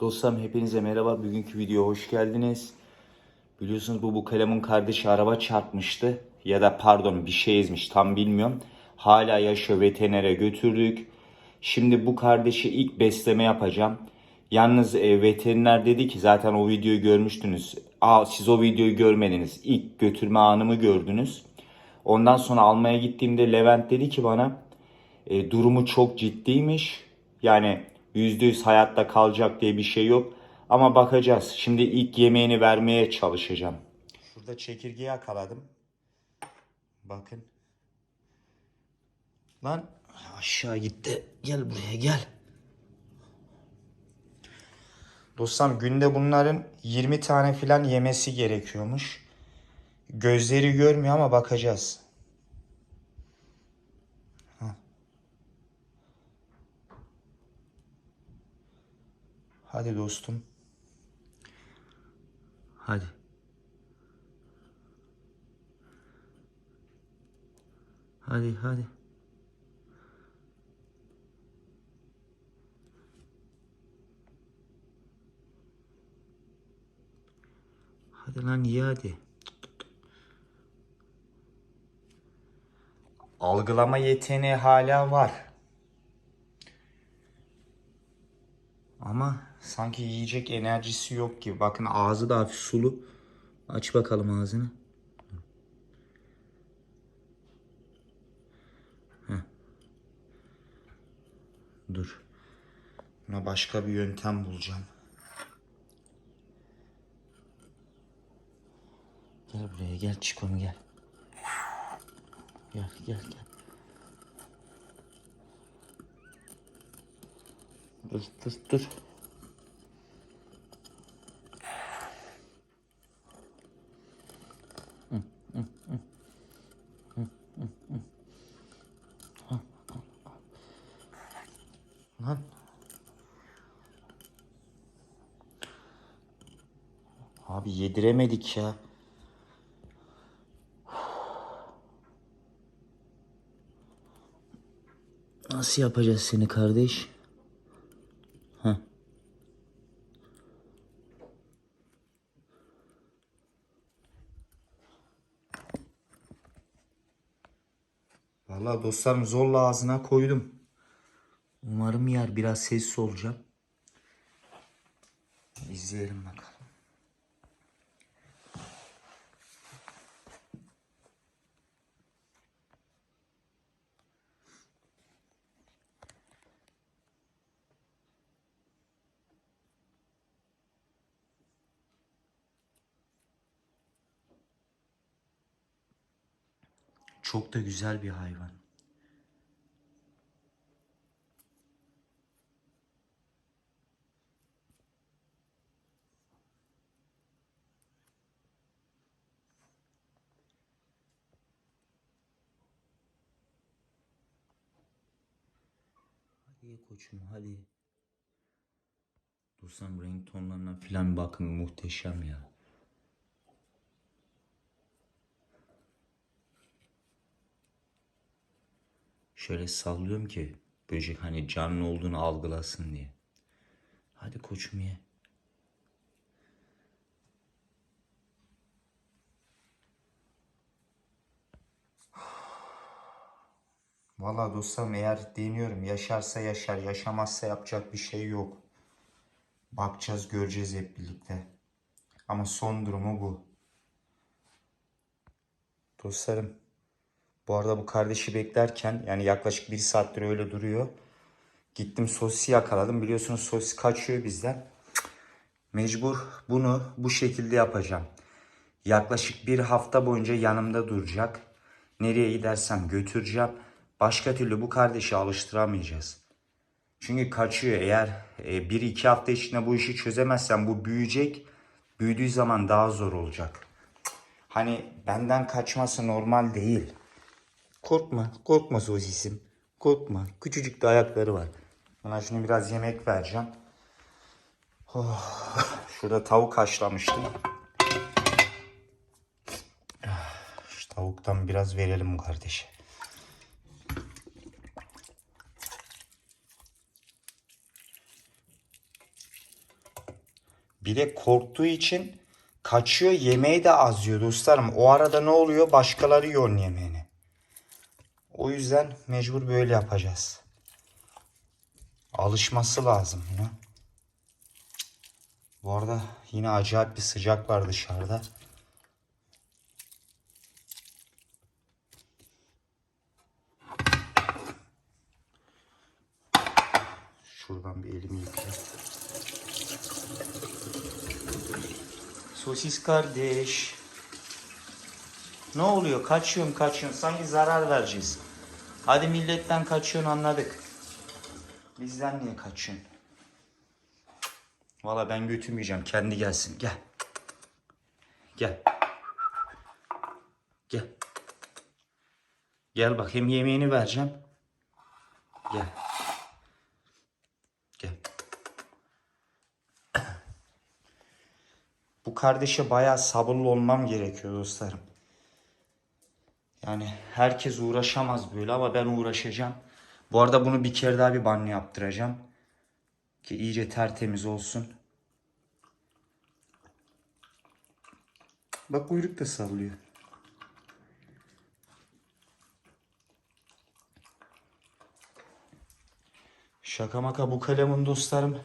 Dostlarım hepinize merhaba. Bugünkü videoya hoş geldiniz. Biliyorsunuz bu bu kalemun kardeşi araba çarpmıştı. Ya da pardon bir şey ezmiş tam bilmiyorum. Hala yaşıyor veterinere götürdük. Şimdi bu kardeşi ilk besleme yapacağım. Yalnız e, veteriner dedi ki zaten o videoyu görmüştünüz. Aa, siz o videoyu görmediniz. İlk götürme anımı gördünüz. Ondan sonra almaya gittiğimde Levent dedi ki bana e, durumu çok ciddiymiş. Yani %100 hayatta kalacak diye bir şey yok. Ama bakacağız. Şimdi ilk yemeğini vermeye çalışacağım. Şurada çekirgeyi yakaladım. Bakın. Lan aşağı gitti. Gel buraya gel. Dostum günde bunların 20 tane filan yemesi gerekiyormuş. Gözleri görmüyor ama bakacağız. Hadi dostum. Hadi. Hadi hadi. Hadi lan ye hadi. Algılama yeteneği hala var. Ama sanki yiyecek enerjisi yok gibi. Bakın ağzı da hafif sulu. Aç bakalım ağzını. Heh. Dur. Buna başka bir yöntem bulacağım. Gel buraya gel Çikom gel. Gel gel gel. Dur dur dur. Yediremedik ya. Nasıl yapacağız seni kardeş? Heh. Vallahi dostlarım zorla ağzına koydum. Umarım yer biraz sessiz olacağım. İzleyelim bakalım. Çok da güzel bir hayvan. Hadi koçum hadi. Dostum renk tonlarına filan bakın muhteşem ya. Şöyle sallıyorum ki böcek hani canlı olduğunu algılasın diye. Hadi koçum ye. Vallahi dostlarım eğer deniyorum yaşarsa yaşar yaşamazsa yapacak bir şey yok. Bakacağız göreceğiz hep birlikte. Ama son durumu bu. Dostlarım bu arada bu kardeşi beklerken yani yaklaşık bir saattir öyle duruyor. Gittim sosi yakaladım. Biliyorsunuz sosi kaçıyor bizden. Mecbur bunu bu şekilde yapacağım. Yaklaşık bir hafta boyunca yanımda duracak. Nereye gidersem götüreceğim. Başka türlü bu kardeşi alıştıramayacağız. Çünkü kaçıyor. Eğer e, bir iki hafta içinde bu işi çözemezsem bu büyüyecek. Büyüdüğü zaman daha zor olacak. Hani benden kaçması normal değil. Korkma, korkma sosisim. Korkma. Küçücük de ayakları var. Buna şimdi biraz yemek vereceğim. Oh, şurada tavuk haşlamıştım. Şu tavuktan biraz verelim kardeşe. Bir de korktuğu için kaçıyor yemeği de az dostlarım. O arada ne oluyor? Başkaları yiyor yemeğini. O yüzden mecbur böyle yapacağız. Alışması lazım buna. Bu arada yine acayip bir sıcak var dışarıda. Şuradan bir elimi yıkayayım. Sosis kardeş. Ne oluyor? Kaçıyorsun kaçıyorsun. Sanki zarar vereceğiz. Hadi milletten kaçıyorsun anladık. Bizden niye kaçıyorsun? Valla ben götürmeyeceğim. Kendi gelsin. Gel. Gel. Gel. Gel bak hem yemeğini vereceğim. Gel. Gel. Bu kardeşe bayağı sabırlı olmam gerekiyor dostlarım. Yani herkes uğraşamaz böyle ama ben uğraşacağım. Bu arada bunu bir kere daha bir banyo yaptıracağım. Ki iyice tertemiz olsun. Bak kuyruk da sallıyor. Şaka maka bu kalemin dostlarım.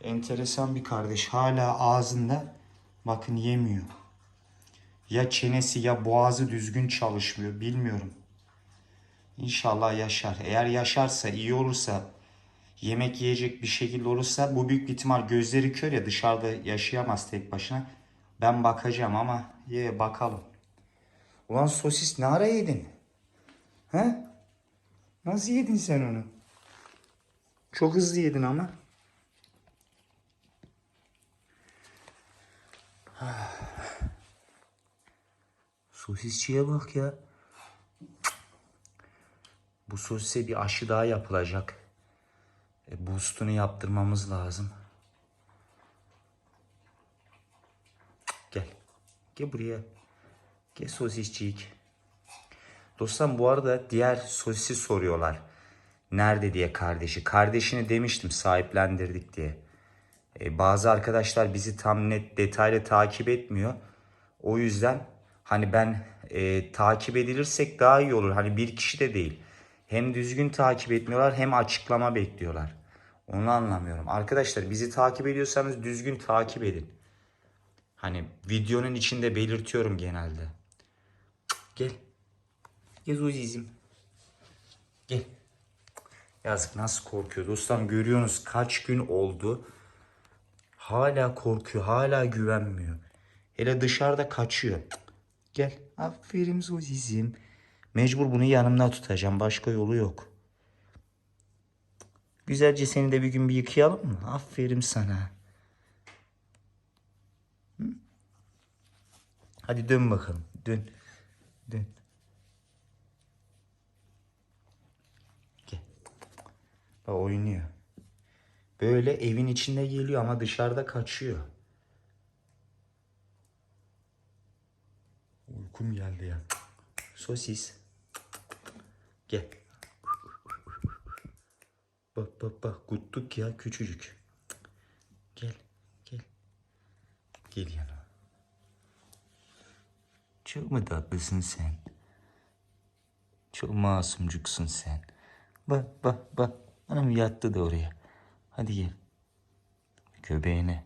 Enteresan bir kardeş. Hala ağzında bakın yemiyor. Ya çenesi ya boğazı düzgün çalışmıyor bilmiyorum. İnşallah yaşar. Eğer yaşarsa iyi olursa yemek yiyecek bir şekilde olursa bu büyük bir ihtimal gözleri kör ya dışarıda yaşayamaz tek başına. Ben bakacağım ama ye bakalım. Ulan sosis ne ara yedin? He? Nasıl yedin sen onu? Çok hızlı yedin ama. Sosisçiye bak ya. Bu sosise bir aşı daha yapılacak. E, boostunu yaptırmamız lazım. Gel. Gel buraya. Gel sosisçik. Dostlar bu arada diğer sosisi soruyorlar. Nerede diye kardeşi. Kardeşini demiştim sahiplendirdik diye. E, bazı arkadaşlar bizi tam net detaylı takip etmiyor. O yüzden hani ben e, takip edilirsek daha iyi olur. Hani bir kişi de değil. Hem düzgün takip etmiyorlar hem açıklama bekliyorlar. Onu anlamıyorum. Arkadaşlar bizi takip ediyorsanız düzgün takip edin. Hani videonun içinde belirtiyorum genelde. Gel. Gel Uzizim. Gel. Yazık nasıl korkuyor. Dostlarım görüyorsunuz kaç gün oldu. Hala korkuyor. Hala güvenmiyor. Hele dışarıda kaçıyor. Gel. Aferin Zuzizim. Mecbur bunu yanımda tutacağım. Başka yolu yok. Güzelce seni de bir gün bir yıkayalım mı? Aferin sana. Hadi dön bakalım. Dön. Dön. Gel. Bak oynuyor. Böyle evin içinde geliyor ama dışarıda kaçıyor. Uykum geldi ya. Sosis. Gel. Bak bak bak kuttuk ya küçücük. Gel gel. Gel yanıma. Çok mu tatlısın sen? Çok masumcuksun sen. Bak bak bak. Anam yattı da oraya. Hadi gel. Göbeğine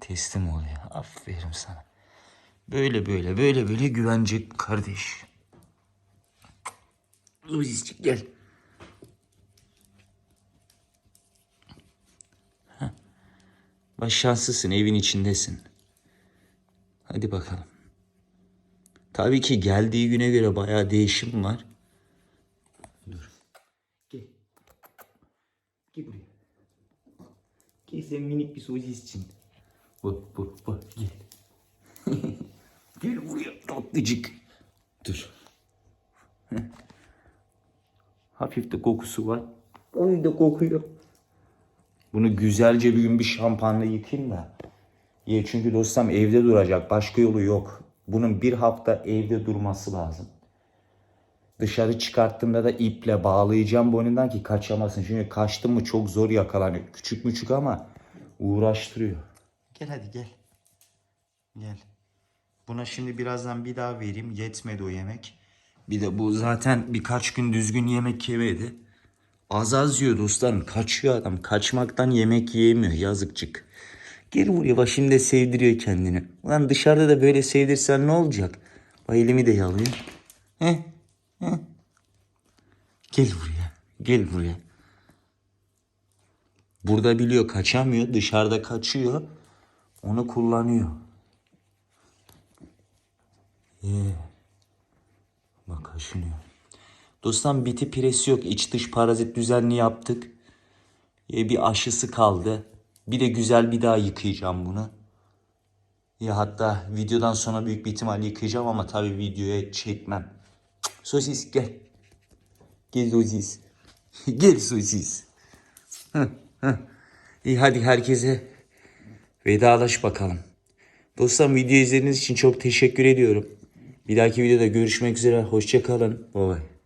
teslim ol ya. Aferin sana. Böyle böyle böyle böyle güvenecek kardeş. Uzizcik gel. Heh. Bak şanslısın evin içindesin. Hadi bakalım. Tabii ki geldiği güne göre bayağı değişim var. Dur. Gel. Gel buraya. Gel sen minik bir sosisçin. Bak bak bak gel. Gel buraya tatlıcık. Dur. Hafif de kokusu var. Oy da kokuyor. Bunu güzelce bir gün bir şampuanla yıkayayım da. Ye çünkü dostum evde duracak. Başka yolu yok. Bunun bir hafta evde durması lazım. Dışarı çıkarttığımda da iple bağlayacağım boynundan ki kaçamasın. Çünkü kaçtı mı çok zor yakalanıyor. Küçük müçük ama uğraştırıyor. Gel hadi gel. Gel. Buna şimdi birazdan bir daha vereyim. Yetmedi o yemek. Bir de bu zaten birkaç gün düzgün yemek yemedi. Az az yiyor dostlarım. Kaçıyor adam. Kaçmaktan yemek yiyemiyor. Yazıkçık. Gel buraya de sevdiriyor kendini. Ulan dışarıda da böyle sevdirsen ne olacak? Bak elimi de yalıyor. He? He? Gel buraya. Gel buraya. Burada biliyor kaçamıyor. Dışarıda kaçıyor. Onu kullanıyor. Ye. Bak kaşınıyor. Dostum biti piresi yok. İç dış parazit düzenli yaptık. E, bir aşısı kaldı. Bir de güzel bir daha yıkayacağım bunu. Ya hatta videodan sonra büyük bir ihtimal yıkayacağım ama tabii videoya çekmem. Sosis gel. Gel sosis. gel sosis. İyi hadi herkese vedalaş bakalım. Dostlar video izlediğiniz için çok teşekkür ediyorum. Bir dahaki videoda görüşmek üzere. Hoşçakalın. Bye bye.